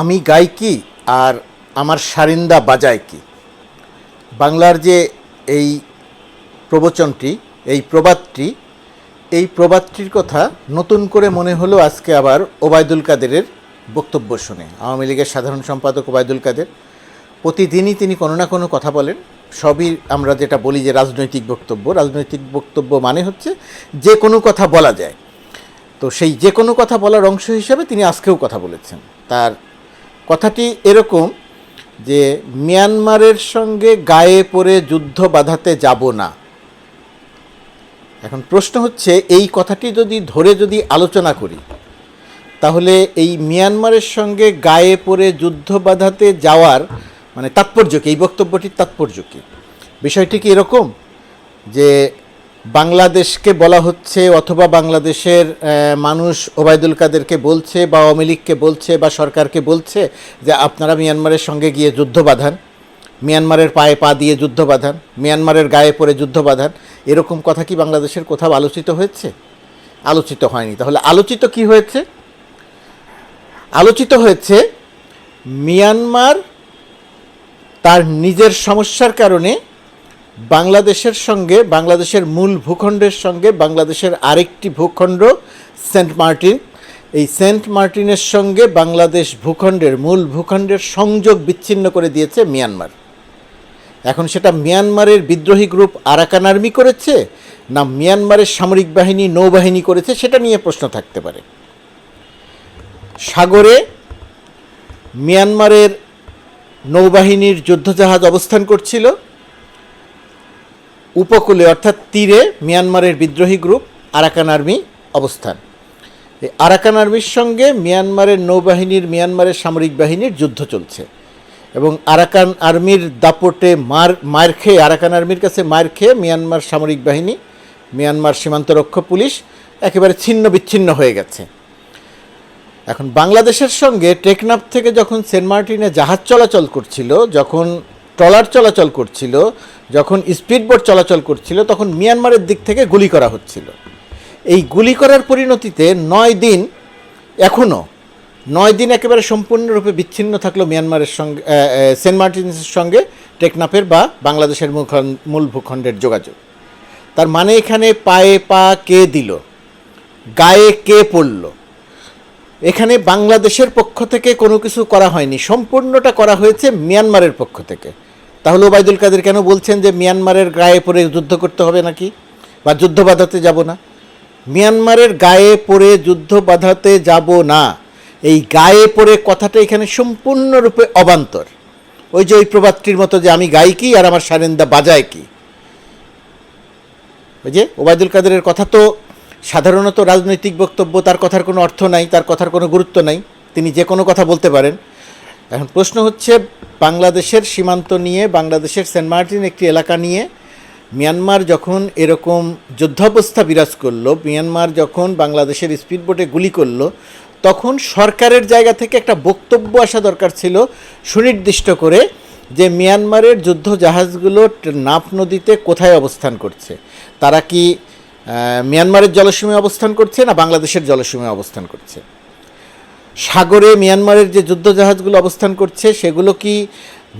আমি গাই কি আর আমার সারিন্দা বাজায় কি? বাংলার যে এই প্রবচনটি, এই প্রবাদটি, এই প্রবাদটির কথা নতুন করে মনে হলো আজকে আবার ওবায়দুল কাদেরের বক্তব্য শুনে। আওয়ামী লীগের সাধারণ সম্পাদক ওবায়দুল কাদের, প্রতিদিনই তিনি কোনো না কোনো কথা বলেন। সবই আমরা যেটা বলি যে রাজনৈতিক বক্তব্য। রাজনৈতিক বক্তব্য মানে হচ্ছে যে কোনো কথা বলা যায়। তো সেই যে কোনো কথা বলার অংশ হিসেবে তিনি আজকেও কথা বলেছেন। তার কথাটি এরকম যে মিয়ানমারের সঙ্গে গায়ে পড়ে যুদ্ধ বাঁধাতে যাব না। এখন প্রশ্ন হচ্ছে, এই কথাটি যদি ধরে যদি আলোচনা করি, তাহলে এই মিয়ানমারের সঙ্গে গায়ে পড়ে যুদ্ধ বাঁধাতে যাওয়ার মানে তাৎপর্য কি? এই বক্তব্যটির তাৎপর্য কি? বিষয়টি কি এরকম যে বাংলাদেশকে বলা হচ্ছে অথবা বাংলাদেশের মানুষ ওবায়দুল কাদেরকে বলছে বা আওয়ামী লীগকে বলছে বা সরকারকে বলছে যে আপনারা মিয়ানমারের সঙ্গে গিয়ে যুদ্ধ বাঁধান, মিয়ানমারের পায়ে পা দিয়ে যুদ্ধ বাঁধান, মিয়ানমারের গায়ে পড়ে যুদ্ধ বাঁধান। এরকম কথা কি বাংলাদেশের কোথাও আলোচিত হয়েছে? আলোচিত হয়নি। তাহলে আলোচিত কি হয়েছে? আলোচিত হয়েছে মিয়ানমার তার নিজের সমস্যার কারণে বাংলাদেশের সঙ্গে, বাংলাদেশের মূল ভূখণ্ডের সঙ্গে, বাংলাদেশের আরেকটি ভূখণ্ড, সেন্ট মার্টিন। এই সেন্ট মার্টিনের সঙ্গে বাংলাদেশ ভূখণ্ডের মূল ভূখণ্ডের সংযোগ বিচ্ছিন্ন করে দিয়েছে মিয়ানমার। এখন সেটা মিয়ানমারের বিদ্রোহী গ্রুপ আরাকান আর্মি করেছে না মিয়ানমারের সামরিক বাহিনী, নৌবাহিনী করেছে, সেটা নিয়ে প্রশ্ন থাকতে পারে। সাগরে মিয়ানমারের নৌবাহিনীর যুদ্ধজাহাজ অবস্থান করছিল। উপকূলে, অর্থাৎ তীরে, মিয়ানমারের বিদ্রোহী গ্রুপ, আরাকান আর্মি অবস্থান। এই আরাকান আর্মির সঙ্গে মিয়ানমারের নৌবাহিনীর, মিয়ানমারের সামরিক বাহিনীর যুদ্ধ চলছে। এবং আরাকান আর্মির দাপটে মার মার খেয়ে, আরাকান আর্মির কাছে মার খেয়ে মিয়ানমার সামরিক বাহিনী, মিয়ানমার সীমান্তরক্ষক পুলিশ একেবারে ছিন্ন বিচ্ছিন্ন হয়ে গেছে। এখন বাংলাদেশের সঙ্গে টেকনাফ থেকে যখন সেন্ট মার্টিনে জাহাজ চলাচল করছিল, যখন ট্রলার চলাচল করছিল, যখন স্পিডবোট চলাচল করছিল, তখন মিয়ানমারের দিক থেকে গুলি করা হচ্ছিল। এই গুলি করার পরিণতিতে নয় দিন এখনও নয় দিন একেবারে সম্পূর্ণরূপে বিচ্ছিন্ন থাকল মিয়ানমারের সঙ্গে সেন্ট মার্টিনসের সঙ্গে টেকনাফের বা বাংলাদেশের মূল ভূখণ্ডের যোগাযোগ। তার মানে এখানে পায়ে পা কে দিল? গায়ে কে পড়ল? এখানে বাংলাদেশের পক্ষ থেকে কোনো কিছু করা হয়নি। সম্পূর্ণটা করা হয়েছে মিয়ানমারের পক্ষ থেকে। তাহলে ওবায়দুল কাদের কেন বলছেন যে মিয়ানমারের গায়ে পড়ে যুদ্ধ করতে হবে নাকি? বা যুদ্ধ বাধাতে যাব না? মিয়ানমারের গায়ে পড়ে যুদ্ধ বাধাতে যাব না। এই গায়ে পড়ে কথাটা এখানে সম্পূর্ণরূপে অবান্তর। ওই যে ওই প্রবাদটির মতো যে আমি গাই কি আর আমার সারেন্দা বাজায় কি? ওই যে ওবায়দুল কাদেরের কথা তো সাধারণত রাজনৈতিক বক্তব্য, তার কথার কোনো অর্থ নাই, তার কথার কোনো গুরুত্ব নাই। তিনি যে কোনো কথা বলতে পারেন। এখন প্রশ্ন হচ্ছে, বাংলাদেশের সীমান্ত নিয়ে, বাংলাদেশের সেন্ট মার্টিন একটি এলাকা নিয়ে, মিয়ানমার যখন এরকম যুদ্ধাবস্থা বিরাজ করল, মিয়ানমার যখন বাংলাদেশের স্পিডবোটে গুলি করল, তখন সরকারের জায়গা থেকে একটা বক্তব্য আসা দরকার ছিল সুনির্দিষ্ট করে যে মিয়ানমারের যুদ্ধ জাহাজগুলো নাফ নদীতে কোথায় অবস্থান করছে? তারা কি মিয়ানমারের জলসীমায় অবস্থান করছে না বাংলাদেশের জলসীমায় অবস্থান করছে? সাগরে মিয়ানমারের যে যুদ্ধ জাহাজগুলো অবস্থান করছে, সেগুলো কি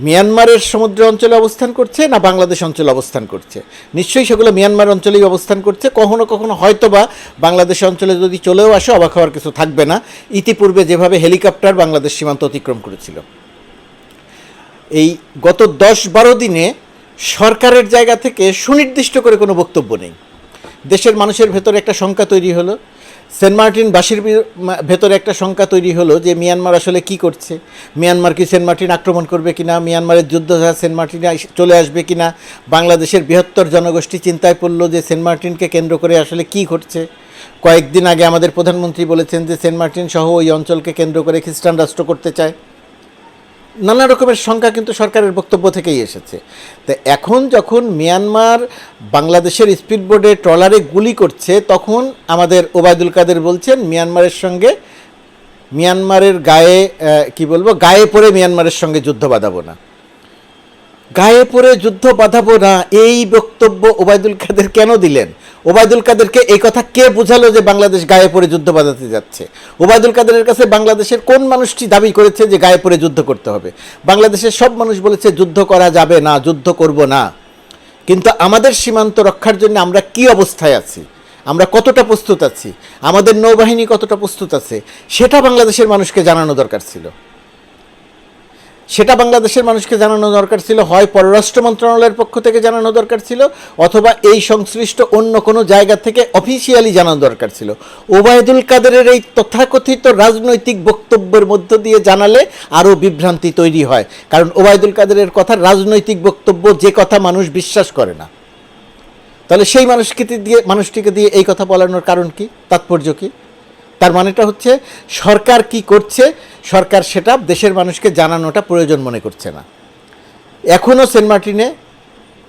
মিয়ানমারের সমুদ্র অঞ্চলে অবস্থান করছে না বাংলাদেশ অঞ্চলে অবস্থান করছে? নিশ্চয়ই সেগুলো মিয়ানমার অঞ্চলেই অবস্থান করছে। কখনো কখনো হয়তোবা বাংলাদেশ অঞ্চলে যদি চলেও আসে, অবাক হওয়ার কিছু থাকবে না। ইতিপূর্বে যেভাবে হেলিকপ্টার বাংলাদেশ সীমান্ত অতিক্রম করেছিল। এই গত দশ বারো দিনে সরকারের জায়গা থেকে সুনির্দিষ্ট করে কোনো বক্তব্য নেই। দেশের মানুষের ভেতরে একটা শঙ্কা তৈরি হলো সেন্ট মার্টিন বাসীর ভেতরে একটা শঙ্কা তৈরি হলো যে মিয়ানমার আসলে কি করছে? মিয়ানমার কি সেন্ট মার্টিন আক্রমণ করবে কিনা? মিয়ানমারের যুদ্ধ জাহাজ সেন্ট মার্টিনে চলে আসবে কিনা? বাংলাদেশের বৃহত্তর জনগোষ্ঠী চিন্তায় পড়ল যে সেন্ট মার্টিনকে কেন্দ্র করে আসলে কি ঘটছে। কয়েকদিন আগে আমাদের প্রধানমন্ত্রী বলেছেন যে সেন্ট মার্টিন সহ ওই অঞ্চলকে কেন্দ্র করে খ্রিস্টান রাষ্ট্র করতে চায়। নানা রকমের সংখ্যা কিন্তু সরকারের বক্তব্য থেকেই এসেছে। তো এখন যখন মিয়ানমার বাংলাদেশের স্পিডবোর্ডে ট্রলারে গুলি করছে, তখন আমাদের ওবায়দুল কাদের বলছেন, মিয়ানমারের সঙ্গে, মিয়ানমারের গায়ে কি বলব, গায়ে পড়ে মিয়ানমারের সঙ্গে যুদ্ধ বাঁধাবো না। গায়ে পড়ে যুদ্ধ বাঁধাবো না, এই বক্তব্য ওবায়দুল কাদের কেন দিলেন? ওবায়দুল কাদেরকে এই কথা কে বোঝালো যে বাংলাদেশ গায়ে পড়ে যুদ্ধ বাঁধাতে যাচ্ছে? ওবায়দুল কাদেরের কাছে বাংলাদেশের কোন মানুষটি দাবি করেছে যে গায়ে পড়ে যুদ্ধ করতে হবে? বাংলাদেশের সব মানুষ বলেছে, যুদ্ধ করা যাবে না, যুদ্ধ করব না। কিন্তু আমাদের সীমান্ত রক্ষার জন্য আমরা কি অবস্থায় আছি? আমরা কতটা প্রস্তুত আছি? আমাদের নৌবাহিনী কতটা প্রস্তুত আছে? সেটা বাংলাদেশের মানুষকে জানানো দরকার ছিল। সেটা বাংলাদেশের মানুষকে জানানো দরকার ছিল, হয় পররাষ্ট্র মন্ত্রণালয়ের পক্ষ থেকে জানানো দরকার ছিল, অথবা এই সংশ্লিষ্ট অন্য কোনো জায়গা থেকে অফিসিয়ালি জানানো দরকার ছিল। ওবায়দুল কাদেরের এই তথাকথিত রাজনৈতিক বক্তব্যের মধ্য দিয়ে জানালে আরও বিভ্রান্তি তৈরি হয়। কারণ ওবায়দুল কাদেরের কথা, রাজনৈতিক বক্তব্য, যে কথা মানুষ বিশ্বাস করে না। তাহলে সেই মানুষকে দিয়ে, মানুষটিকে দিয়ে এই কথা বলানোর কারণ কি? তাৎপর্য কি? তার মানেটা হচ্ছে সরকার কি করছে? সরকার সেটা দেশের মানুষকে জানানোটা প্রয়োজন মনে করছে না। এখনও সেন্ট মার্টিনে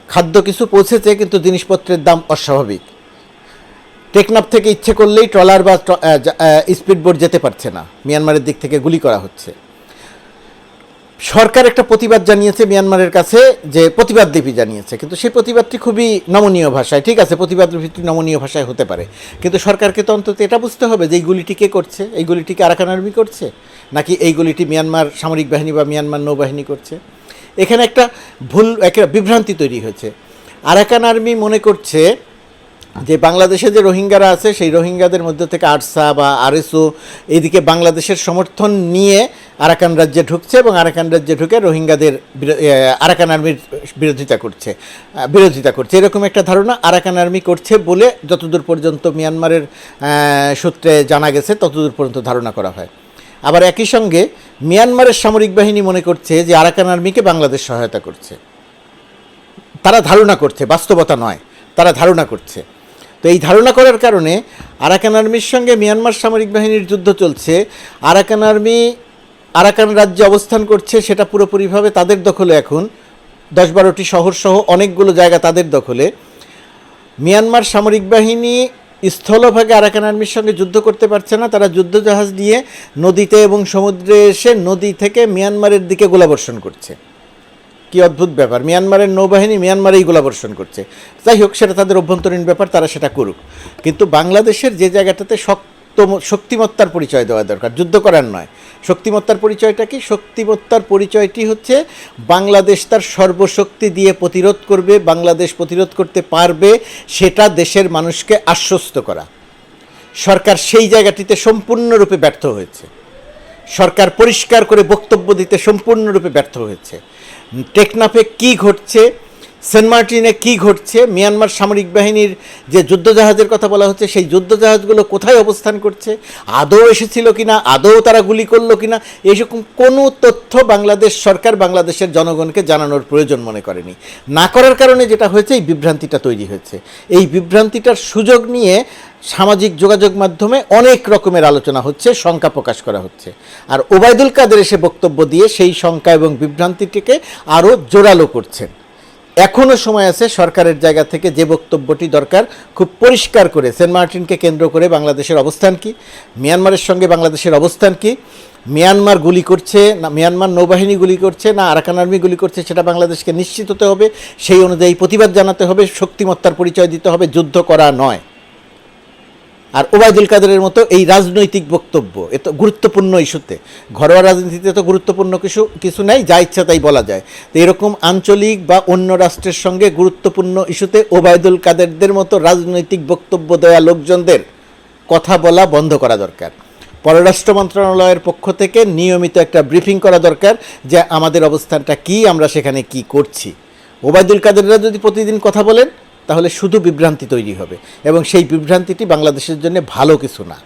খাদ্য কিছু পৌঁছেছে, কিন্তু জিনিসপত্রের দাম অস্বাভাবিক। টেকনাফ থেকে ইচ্ছে করলেই ট্রলার বা স্পিডবোট যেতে পারছে না। মিয়ানমারের দিক থেকে গুলি করা হচ্ছে। সরকার একটা প্রতিবাদ জানিয়েছে মিয়ানমারের কাছে যে প্রতিবাদ দেবী জানিয়েছে। কিন্তু সেই প্রতিবাদটি খুবই নমনীয় ভাষায়, ঠিক আছে প্রতিবাদ ভিত্তিক নমনীয় ভাষায় হতে পারে। কিন্তু সরকারকে তো অন্তত এটা বুঝতে হবে যে এই গুলিটি কে করছে? এই গুলিটি কি আরাকান আর্মি করছে? নাকি এই গুলিটি মিয়ানমার সামরিক বাহিনী বা মিয়ানমার নৌবাহিনী করছে? এখানে একটা ভুল, একটা বিভ্রান্তি তৈরি হয়েছে। আরাকান আর্মি মনে করছে যে বাংলাদেশে যে রোহিঙ্গারা আছে, সেই রোহিঙ্গাদের মধ্যে থেকে আরসা বা আরএসও এইদিকে বাংলাদেশের সমর্থন নিয়ে আরাকান রাজ্যে ঢুকছে এবং আরাকান রাজ্যে ঢুকে রোহিঙ্গাদের আরাকান আর্মির বিরোধিতা করছে বিরোধিতা করছে। এরকম একটা ধারণা আরাকান আর্মি করছে বলে যতদূর পর্যন্ত মিয়ানমারের সূত্রে জানা গেছে, ততদূর পর্যন্ত ধারণা করা হয়। আবার একই সঙ্গে মিয়ানমারের সামরিক বাহিনী মনে করছে যে আরাকান আর্মিকে বাংলাদেশ সহায়তা করছে। তারা ধারণা করছে, বাস্তবতা নয়, তারা ধারণা করছে। তো এই ধারণা করার কারণে আরাকান আর্মির সঙ্গে মিয়ানমার সামরিক বাহিনীর যুদ্ধ চলছে। আরাকান আর্মি, আরাকান রাজ্যে অবস্থান করছে, সেটা পুরোপুরিভাবে তাদের দখলে এখন। দশ বারোটি শহর সহ অনেকগুলো জায়গা তাদের দখলে। মিয়ানমার সামরিক বাহিনী স্থলভাগে আরাকান আর্মির সঙ্গে যুদ্ধ করতে পারছে না। তারা যুদ্ধজাহাজ নিয়ে নদীতে এবং সমুদ্রে এসে নদী থেকে মিয়ানমারের দিকে গোলাবর্ষণ করছে। কি অদ্ভুত ব্যাপার। মিয়ানমারের নৌবাহিনী মিয়ানমারেই গোলাবর্ষণ করছে। যাই হোক, সেটা তাদের অভ্যন্তরীণ ব্যাপার, তারা সেটা করুক। কিন্তু বাংলাদেশের যে জায়গাটাতে শক্ত শক্তিমত্তার পরিচয় দেওয়া দরকার, যুদ্ধ করার নয়। শক্তিমত্তার পরিচয়টা কি? শক্তিমত্তার পরিচয়টি হচ্ছে বাংলাদেশ তার সর্বশক্তি দিয়ে প্রতিরোধ করবে, বাংলাদেশ প্রতিরোধ করতে পারবে, সেটা দেশের মানুষকে আশ্বস্ত করা। সরকার সেই জায়গাটিতে সম্পূর্ণরূপে ব্যর্থ হয়েছে। সরকার পরিষ্কার করে বক্তব্য দিতে সম্পূর্ণরূপে ব্যর্থ হয়েছে। টেকনাফে কি ঘটছে, সেন্ট মার্টিনে কি ঘটছে, মিয়ানমার সামরিক বাহিনীর যে যুদ্ধজাহাজের কথা বলা হচ্ছে, সেই যুদ্ধজাহাজগুলো কোথায় অবস্থান করছে, আদৌ এসেছিল কি না আদৌ তারা গুলি করল কিনা এরকম কোনো তথ্য বাংলাদেশ সরকার বাংলাদেশের জনগণকে জানানোর প্রয়োজন মনে করেনি। না করার কারণে যেটা হয়েছে, এই বিভ্রান্তিটা তৈরি হয়েছে। এই বিভ্রান্তিটার সুযোগ নিয়ে সামাজিক যোগাযোগ মাধ্যমে অনেক রকমের আলোচনা হচ্ছে, শঙ্কা প্রকাশ করা হচ্ছে। আর ওবায়দুল কাদের এসে বক্তব্য দিয়ে সেই শঙ্কা এবং বিভ্রান্তিটিকে আরও জোরালো করছেন। এখনও সময় আছে সরকারের জায়গা থেকে যে বক্তব্যটি দরকার, খুব পরিষ্কার করে। সেন্ট মার্টিনকে কেন্দ্র করে বাংলাদেশের অবস্থান কি? মিয়ানমারের সঙ্গে বাংলাদেশের অবস্থান কি? মিয়ানমার গুলি করছে না, মিয়ানমার নৌবাহিনী গুলি করছে না আরাকান আর্মি গুলি করছে সেটা বাংলাদেশকে নিশ্চিত হতে হবে। সেই অনুযায়ী প্রতিবাদ জানাতে হবে, শক্তিমত্তার পরিচয় দিতে হবে। যুদ্ধ করা নয়। আর ওবায়দুল কাদেরের মতো এই রাজনৈতিক বক্তব্য এত গুরুত্বপূর্ণ ইস্যুতে। ঘরোয়া রাজনীতিতে তো গুরুত্বপূর্ণ কিছু কিছু নাই, যা ইচ্ছা তাই বলা যায়। তো এরকম আঞ্চলিক বা অন্য রাষ্ট্রের সঙ্গে গুরুত্বপূর্ণ ইস্যুতে ওবায়দুল কাদেরদের মতো রাজনৈতিক বক্তব্য দেওয়া লোকজনদের কথা বলা বন্ধ করা দরকার। পররাষ্ট্র মন্ত্রণালয়ের পক্ষ থেকে নিয়মিত একটা ব্রিফিং করা দরকার যে আমাদের অবস্থানটা কি, আমরা সেখানে কি করছি। ওবায়দুল কাদেররা যদি প্রতিদিন কথা বলেন তাহলে শুধু বিভ্রান্তি তৈরি হবে। এবং সেই বিভ্রান্তিটি বাংলাদেশের জন্য ভালো কিছু না।